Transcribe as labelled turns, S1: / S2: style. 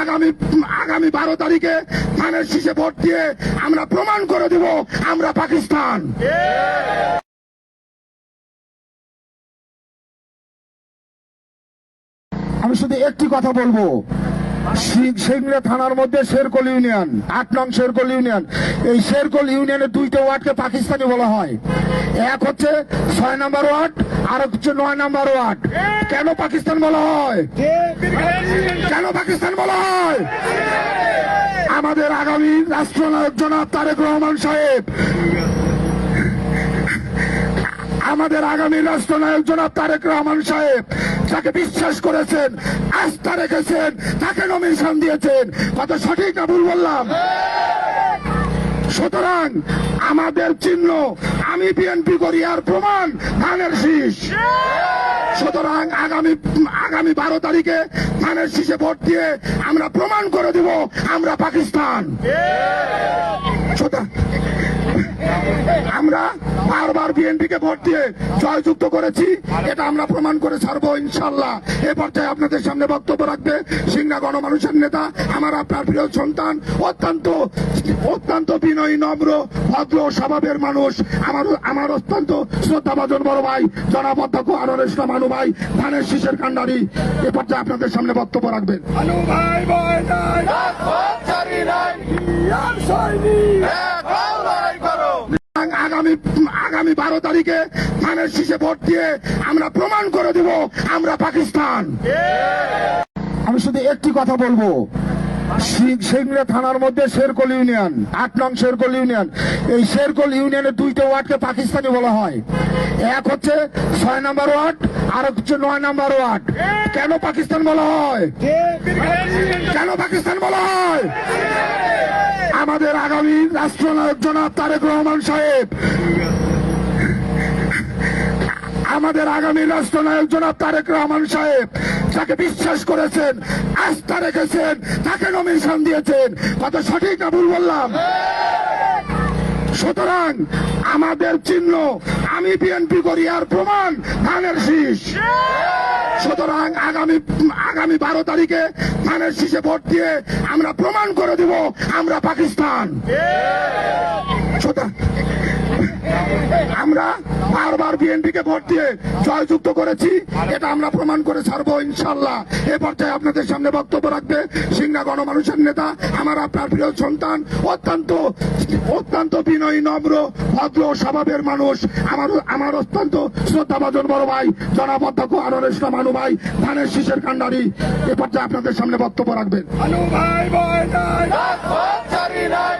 S1: আগামী আগামী বারো তারিখে ধানের শীষে ভোট দিয়ে আমরা প্রমাণ করে দেব, আমরা পাকিস্তান। আমি শুধু একটি কথা বলব। সিংড়া থানার মধ্যে শেরকল ইউনিয়ন, আট নং শেরকল ইউনিয়ন। এই শেরকল ইউনিয়নের দুইটা ওয়ার্ডকে পাকিস্তানি বলা হয়। এক হচ্ছে ছয় নম্বর ওয়ার্ড আর হচ্ছে নয় নাম্বার ওয়ার্ড। কেন পাকিস্তান বলা হয়? কেন পাকিস্তান বলা হয়? আমাদের আগামী রাষ্ট্রনায়ক জনাব তারেক রহমান সাহেব। আমাদের আগামী রাষ্ট্রনায়ক জনাব তারেক রহমান সাহেব যাকে বিশ্বাস করেছেন, আস্থা রেখেছেন, তাকে নমিনেশন দিয়েছেন। কত সঠিক না ভুল বললাম? সুতরাং আমাদের চিহ্ন আমি বিএনপি করি, আর প্রমাণ ধানের শীষ। সুতরাং আগামী আগামী বারো তারিখে ধানের শীষে ভোট দিয়ে আমরা প্রমাণ করে দিব, আমরা পাকিস্তান। সুতরাং আমরা বারবার বিএনপিকে ভোট দিয়ে জয়যুক্ত করেছি এটা আমরা প্রমাণ করে ছাড়বো ইনশাল্লাহ এ পর্যায়ে আপনাদের সামনে বক্তব্য রাখবে সিংহা গণমানুষের নেতা আমার আপনার প্রিয় সন্তান অত্যন্ত অত্যন্ত বিনয়ী নম্র ভদ্র স্বভাবের মানুষ আমার আমার অত্যন্ত শ্রদ্ধাভাজন বড় ভাই জনাব অধ্যক্ষ আনোয়ার ইসলাম আনু ভাই ধানের শীষের কান্ডারি এ পর্যায়ে আপনাদের সামনে বক্তব্য রাখবেন।
S2: আনু ভাই ভয় নাই।
S3: নাই।
S2: সৈনিক।
S1: আগামী আগামী বারো তারিখে ধানের শীষে ভোট দিয়ে আমরা প্রমাণ করে দেব, আমরা পাকিস্তান। আমি শুধু একটি কথা বলব। সিংড়া থানার মধ্যে শেরকল ইউনিয়ন, আট নং শেরকল ইউনিয়ন। এই শেরকল ইউনিয়নের দুইটা ওয়ার্ডকে পাকিস্তানি বলা হয়। এক হচ্ছে ছয় নম্বর ওয়ার্ড, আর হচ্ছে নয় নম্বর ওয়ার্ড। কেন পাকিস্তান বলা হয়? কেন পাকিস্তান বলা হয়? আমাদের আগামী রাষ্ট্রনায়ক জনাব তারেক রহমান সাহেব। আমাদের আগামী রাষ্ট্রনায়ক জনাব তারেক রহমান সাহেব যাকে বিশ্বাস করেছেন, আস্থা রেখেছেন, তাকে নমিনেশন দিয়েছেন। কত সঠিক না ভুল বললাম? সুতরাং আমাদের চিহ্ন, আমি বিএনপি করি আর প্রমাণ, ধানের শীষ। সুতরাং আগামী আগামী বারো তারিখে ধানের শীষে ভোট দিয়ে আমরা প্রমাণ করে দেব, আমরা পাকিস্তান। সুতরাং আমরা বারবার বিএনপিকে ভোট দিয়ে জয়যুক্ত করেছি, এটা আমরা প্রমাণ করে ছাড়বো ইনশাল্লাহ এ পর্যায়ে আপনাদের সামনে বক্তব্য রাখবে সিংহা গণমানুষের নেতা, আমার আপনার প্রিয় সন্তান, অত্যন্ত অত্যন্ত বিনয়ী, নম্র, ভদ্র, স্বভাবের মানুষ, আমার আমার অত্যন্ত শ্রদ্ধাভাজন বড় ভাই, জনাব অধ্যক্ষ আনোয়ার ইসলাম আনু ভাই, ধানের শীষের কান্ডারি এ পর্যায়ে আপনাদের সামনে বক্তব্য রাখবেন।
S2: আনু ভাই নাই